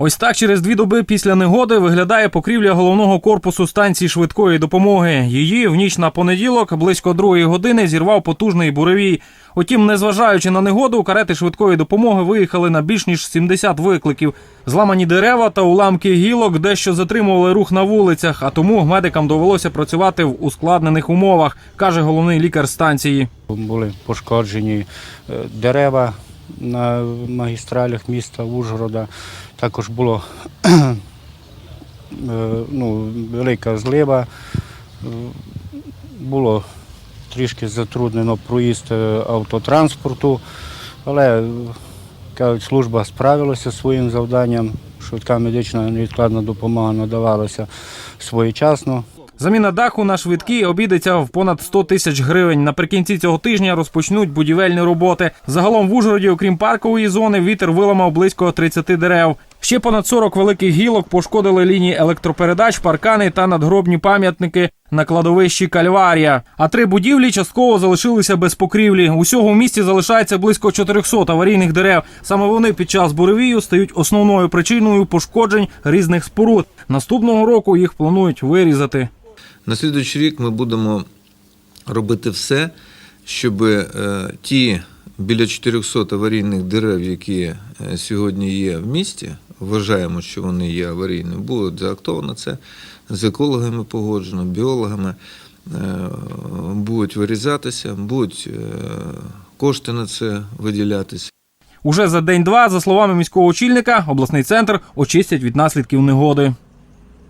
Ось так через дві доби після негоди виглядає покрівля головного корпусу станції швидкої допомоги. Її в ніч на понеділок близько другої години зірвав потужний буревій. Утім, незважаючи на негоду, карети швидкої допомоги виїхали на більш ніж 70 викликів. Зламані дерева та уламки гілок дещо затримували рух на вулицях, а тому медикам довелося працювати в ускладнених умовах, каже головний лікар станції. Були пошкоджені е, дерева на магістралях міста Ужгорода. Також було е, ну, велика злива. Е, Було трішки затруднено проїзд е, автотранспорту, але кажуть, служба справилася своїм завданням. Швидка медична невідкладна допомога надавалася своєчасно. Заміна даху на швидкі обійдеться в понад 100 тисяч гривень. Наприкінці цього тижня розпочнуть будівельні роботи. Загалом в Ужгороді, окрім паркової зони, вітер виламав близько 30 дерев. Ще понад 40 великих гілок пошкодили лінії електропередач, паркани та надгробні пам'ятники на кладовищі Кальварія. А три будівлі частково залишилися без покрівлі. Усього в місті залишається близько 400 аварійних дерев. Саме вони під час буревію стають основною причиною пошкоджень різних споруд. Наступного року їх планують вирізати. На слідуючий рік ми будемо робити все, щоб е, ті біля 400 аварійних дерев, які е, сьогодні є в місті, вважаємо, що вони є аварійними, будуть заактовано це з екологами погоджено, біологами, е, будуть вирізатися, будуть кошти на це виділятися. Уже за день-два, за словами міського очільника, обласний центр очистять від наслідків негоди.